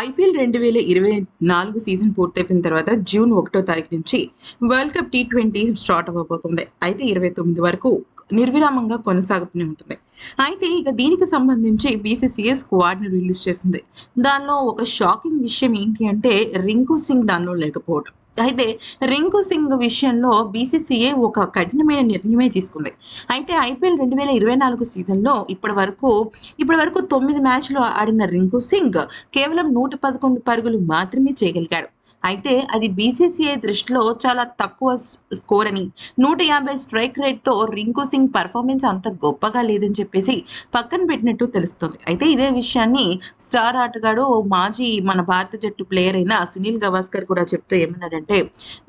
IPL రెండు వేల ఇరవై నాలుగు సీజన్ పూర్తయిపోయిన తర్వాత జూన్ ఒకటో తారీఖు నుంచి world cup T twenty start అవ్వబోతుంది. అయితే ఇరవై తొమ్మిది వరకు నిర్విరామంగా కొనసాగుతూనే ఉంటుంది. అయితే ఇక దీనికి సంబంధించి బీసీసీఏ స్క్వాడ్ని రిలీజ్ చేసింది. దానిలో ఒక షాకింగ్ విషయం ఏంటి అంటే రింకు సింగ్ దానిలో లేకపోవడం అయితే రింకు సింగ్ విషయంలో బీసీసీఏ ఒక కఠినమైన నిర్ణయమే తీసుకుంది. అయితే ఐపీఎల్ రెండు వేల ఇరవై నాలుగు సీజన్లో ఇప్పటి వరకు ఇప్పటి వరకు తొమ్మిది మ్యాచ్లు ఆడిన రింకు సింగ్ కేవలం నూట పదకొండు పరుగులు మాత్రమే చేయగలిగాడు. అయితే అది బీసీసీఐ దృష్టిలో చాలా తక్కువ స్కోర్ అని. నూట యాభై స్ట్రైక్ రేట్తో రింకు సింగ్ పర్ఫార్మెన్స్ అంత గొప్పగా లేదని చెప్పేసి పక్కన పెట్టినట్టు తెలుస్తుంది. అయితే ఇదే విషయాన్ని స్టార్ ఆటగాడు మాజీ మన భారత జట్టు ప్లేయర్ అయిన సునీల్ గవాస్కర్ కూడా చెప్తూ ఏమన్నాడంటే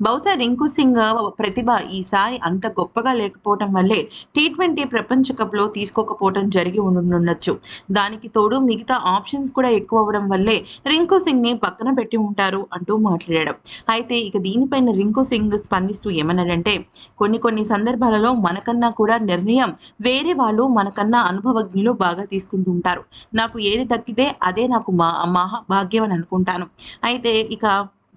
బహుశా రింకు సింగ్ ప్రతిభ ఈసారి అంత గొప్పగా లేకపోవటం వల్లే టీ ట్వంటీ ప్రపంచ కప్లో తీసుకోకపోవటం జరిగి ఉండుండొచ్చు దానికి తోడు మిగతా ఆప్షన్స్ కూడా ఎక్కువ అవ్వడం వల్లే రింకు సింగ్ని పక్కన పెట్టి ఉంటారు అంటూ మాట్లాడాడు. అయితే ఇక దీనిపైన రింకు సింగ్ స్పందిస్తూ ఏమన్నాడంటే కొన్ని కొన్ని సందర్భాలలో మనకన్నా కూడా నిర్ణయం వేరే వాళ్ళు మనకన్నా అనుభవజ్ఞులు బాగా తీసుకుంటుంటారు. నాకు ఏది దక్కితే అదే నాకు మా మహాభాగ్యం అని అనుకుంటాను. అయితే ఇక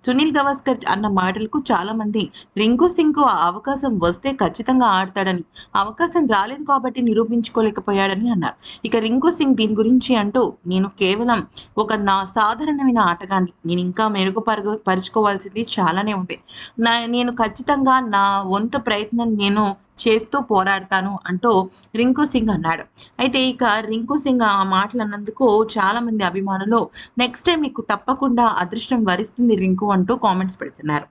సునీల్ గవాస్కర్ అన్న మాటలకు చాలా మంది రింకు సింగ్ ఆ అవకాశం వస్తే ఖచ్చితంగా ఆడతాడని అవకాశం రాలేదు కాబట్టి నిరూపించుకోలేకపోయాడని అన్నారు. ఇక రింకు సింగ్ దీని గురించి అంటూ నేను కేవలం ఒక నా సాధారణమైన ఆటగాన్ని నేను ఇంకా మెరుగుపరుగు పరుచుకోవాల్సింది చాలానే ఉంది. నా నేను ఖచ్చితంగా నా వంతు ప్రయత్నం నేను చేస్తూ పోరాడతాను అంటూ రింకు సింగ్ అన్నాడు. అయితే ఇక రింకు సింగ్ ఆ మాటలు అన్నందుకు చాలా మంది అభిమానులు నెక్స్ట్ టైం నీకు తప్పకుండా అదృష్టం వరిస్తుంది రింకు అంటూ కామెంట్స్ పెడుతున్నారు.